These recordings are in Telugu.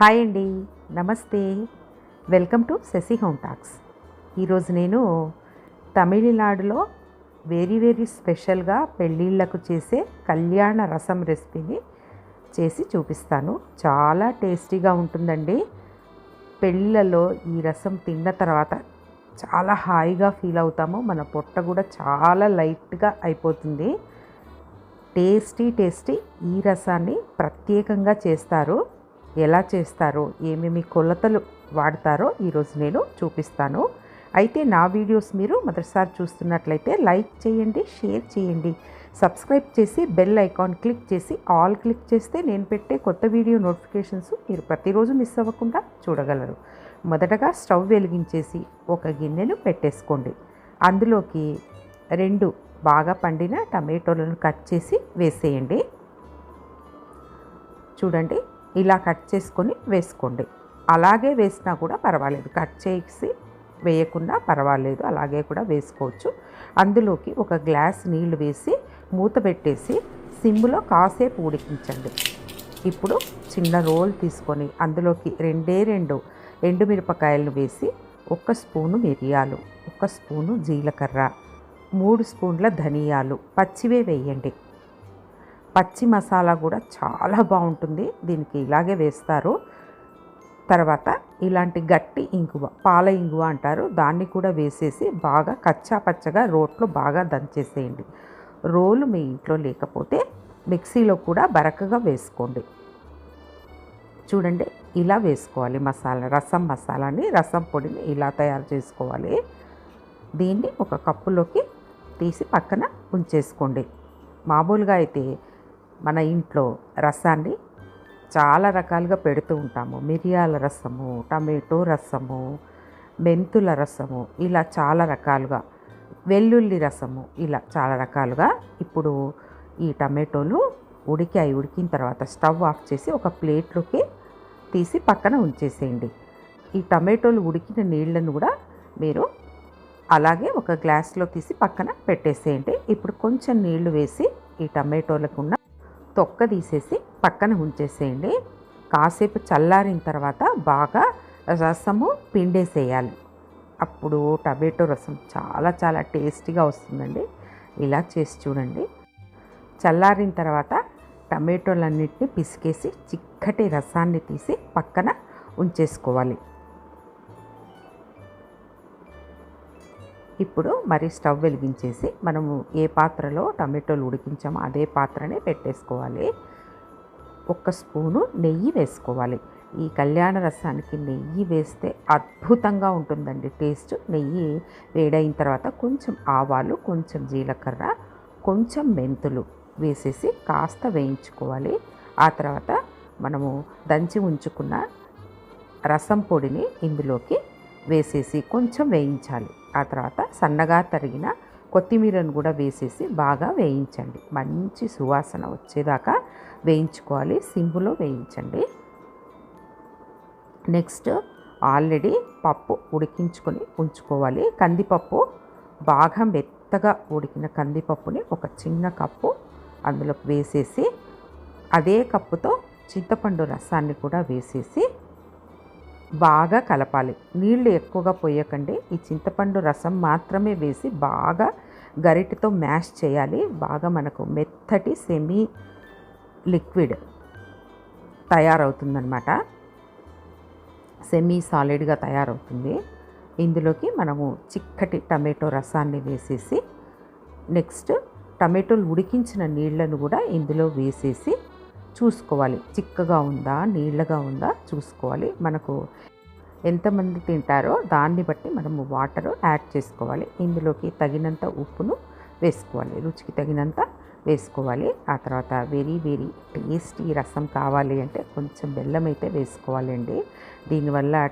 హాయ్ అండి. నమస్తే. Welcome to Shashi home talks. ఈరోజు నేను తమిళనాడులో వెరీ వెరీ స్పెషల్గా పెళ్ళిళ్ళకు చేసే కళ్యాణ రసం రెసిపీని చేసి చూపిస్తాను. చాలా టేస్టీగా ఉంటుందండి. పెళ్ళిళ్ళలో ఈ రసం తిన్న తర్వాత చాలా హాయిగా ఫీల్ అవుతాము. మన పొట్ట కూడా చాలా లైట్గా అయిపోతుంది. టేస్టీ టేస్టీ ఈ రసాన్ని ప్రత్యేకంగా చేస్తారు. ఎలా చేస్తారో ఏమేమి కొలతలు వాడతారో ఈరోజు నేను చూపిస్తాను. అయితే నా వీడియోస్ మీరు మొదటిసారి చూస్తున్నట్లయితే లైక్ చేయండి షేర్ చేయండి. సబ్స్క్రైబ్ చేసి బెల్ ఐకాన్ క్లిక్ చేసి ఆల్ క్లిక్ చేస్తే నేను పెట్టే కొత్త వీడియో నోటిఫికేషన్స్ మీరు ప్రతిరోజు మిస్ అవ్వకుండా చూడగలరు. మొదటగా స్టవ్ వెలిగించేసి ఒక గిన్నెను పెట్టేసుకోండి. అందులోకి రెండు బాగా పండిన టమాటోలను కట్ చేసి వేసేయండి. చూడండి ఇలా కట్ చేసుకొని వేసుకోండి. అలాగే వేసినా కూడా పర్వాలేదు. కట్ చేసి వేయకుండా పర్వాలేదు. అలాగే కూడా వేసుకోవచ్చు. అందులోకి ఒక గ్లాస్ నీళ్ళు వేసి మూత పెట్టేసి సిమ్లో కాసేపు ఉడికించండి. ఇప్పుడు చిన్న రోల్ తీసుకొని అందులోకి రెండే రెండు ఎండుమిరపకాయలను వేసి ఒక స్పూను మిరియాలు ఒక స్పూను జీలకర్ర మూడు స్పూన్ల ధనియాలు. పచ్చివే వేయండి. పచ్చి మసాలా కూడా చాలా బాగుంటుంది. దీనికి ఇలాగే వేస్తారు. తర్వాత ఇలాంటి గట్టి ఇంగువ పాల ఇంగువ అంటారు. దాన్ని కూడా వేసేసి బాగా కచ్చా పచ్చగా రోట్లో బాగా దంచేసేయండి. రోలు మీ ఇంట్లో లేకపోతే మిక్సీలో కూడా బరకగా వేసుకోండి. చూడండి ఇలా వేసుకోవాలి మసాలా రసం మసాలాని రసం పొడిని ఇలా తయారు చేసుకోవాలి. దీన్ని ఒక కప్పులోకి తీసి పక్కన ఉంచేసుకోండి. మామూలుగా అయితే మన ఇంట్లో రసాన్ని చాలా రకాలుగా పెడుతూ ఉంటాము. మిరియాల రసము టమాటో రసము మెంతుల రసము ఇలా చాలా రకాలుగా. వెల్లుల్లి రసము ఇలా చాలా రకాలుగా. ఇప్పుడు ఈ టమాటోలు ఉడికాయి ఉడికిన తర్వాత స్టవ్ ఆఫ్ చేసి ఒక ప్లేట్లోకి తీసి పక్కన ఉంచేసేయండి. ఈ టమాటోలు ఉడికిన నీళ్ళను కూడా మీరు అలాగే ఒక గ్లాస్లో తీసి పక్కన పెట్టేసేయండి. ఇప్పుడు కొంచెం నీళ్ళు వేసి ఈ టమాటోలకు ఉన్న తొక్క తీసేసి పక్కన ఉంచేసేయండి. కాసేపు చల్లారిన తర్వాత బాగా రసము పిండేసేయాలి. అప్పుడు టమాటో రసం చాలా చాలా టేస్టీగా వస్తుందండి. ఇలా చేసి చూడండి. చల్లారిన తర్వాత టమాటోలన్నిటిని పిసికేసి చిక్కటి రసాన్ని తీసి పక్కన ఉంచేసుకోవాలి. ఇప్పుడు మరి స్టవ్ వెలిగించేసి మనము ఏ పాత్రలో టమాటోలు ఉడికించామో అదే పాత్రనే పెట్టేసుకోవాలి. ఒక స్పూను నెయ్యి వేసుకోవాలి. ఈ కళ్యాణ రసానికి నెయ్యి వేస్తే అద్భుతంగా ఉంటుందండి టేస్ట్. నెయ్యి వేడైన తర్వాత కొంచెం ఆవాలు కొంచెం జీలకర్ర కొంచెం మెంతులు వేసేసి కాస్త వేయించుకోవాలి. ఆ తర్వాత మనము దంచి ఉంచుకున్న రసం పొడిని ఇందులోకి వేసేసి కొంచెం వేయించాలి. ఆ తర్వాత సన్నగా తరిగిన కొత్తిమీరను కూడా వేసేసి బాగా వేయించండి. మంచి సువాసన వచ్చేదాకా వేయించుకోవాలి. సింపులో వేయించండి. నెక్స్ట్ ఆల్రెడీ పప్పు ఉడికించుకొని ఉంచుకోవాలి. కందిపప్పు బాగా మెత్తగా ఉడికిన కందిపప్పుని ఒక చిన్న కప్పు అందులోకి వేసేసి అదే కప్పుతో చింతపండు రసాన్ని కూడా వేసేసి బాగా కలపాలి. నీళ్ళు ఎక్కువగా పోయకండి. ఈ చింతపండు రసం మాత్రమే వేసి బాగా గరిటతో మ్యాష్ చేయాలి. బాగా మనకు మెత్తటి సెమీ లిక్విడ్ తయారవుతుందనమాట సెమీ సాలిడ్గా తయారవుతుంది. ఇందులోకి మనము చిక్కటి టమాటో రసాన్ని వేసేసి నెక్స్ట్ టమాటోలు ఉడికించిన నీళ్ళను కూడా ఇందులో వేసేసి చూసుకోవాలి. చిక్కగా ఉందా నీళ్ళగా ఉందా చూసుకోవాలి. మనకు ఎంతమంది తింటారో దాన్ని బట్టి మనము వాటర్ యాడ్ చేసుకోవాలి. ఇందులోకి తగినంత ఉప్పును వేసుకోవాలి. రుచికి తగినంత వేసుకోవాలి. ఆ తర్వాత వెరీ వెరీ టేస్టీ రసం కావాలి అంటే కొంచెం బెల్లం అయితే వేసుకోవాలండి. దీనివల్ల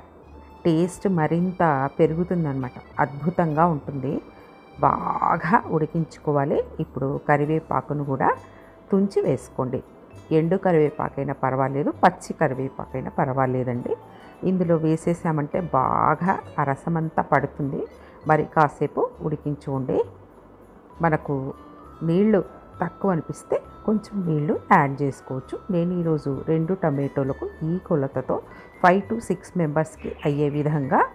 టేస్ట్ మరింత పెరుగుతుందన్నమాట. అద్భుతంగా ఉంటుంది. బాగా ఉడికించుకోవాలి. ఇప్పుడు కరివేపాకును కూడా తుంచి వేసుకోండి. ఎండు కరివేపాకైనా పర్వాలేదు పచ్చి కరివేపాకైనా పర్వాలేదండి. ఇందులో వేసేసామంటే బాగా ఆ రసమంతా పడుతుంది. మరి కాసేపు ఉడికించుకోండి. మనకు నీళ్ళు తక్కువ అనిపిస్తే కొంచెం నీళ్ళు యాడ్ చేసుకోవచ్చు. నేను ఈరోజు రెండు టమాటోలకు ఈ కొలతతో ఫైవ్ టు సిక్స్ మెంబర్స్కి అయ్యే విధంగా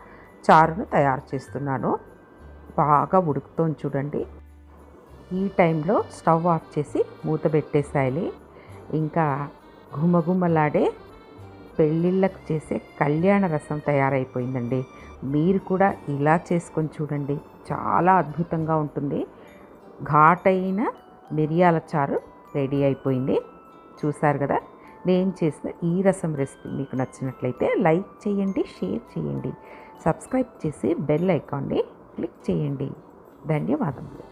చారును తయారు చేస్తున్నాను. బాగా ఉడుకుతోంది చూడండి. ఈ టైంలో స్టవ్ ఆఫ్ చేసి మూత పెట్టేసాయి ఇంకా గుమగుమలాడే పెళ్ళిళ్ళకు చేసే కళ్యాణ రసం తయారైపోయిందండి. మీరు కూడా ఇలా చేసుకొని చూడండి. చాలా అద్భుతంగా ఉంటుంది. ఘాటైన మిరియాల చారు రెడీ అయిపోయింది. చూసారు కదా? నేను చేసిన ఈ రసం రెసిపీ మీకు నచ్చినట్లయితే లైక్ చేయండి షేర్ చేయండి. సబ్స్క్రైబ్ చేసి బెల్ ఐకాన్ని క్లిక్ చేయండి. ధన్యవాదములు.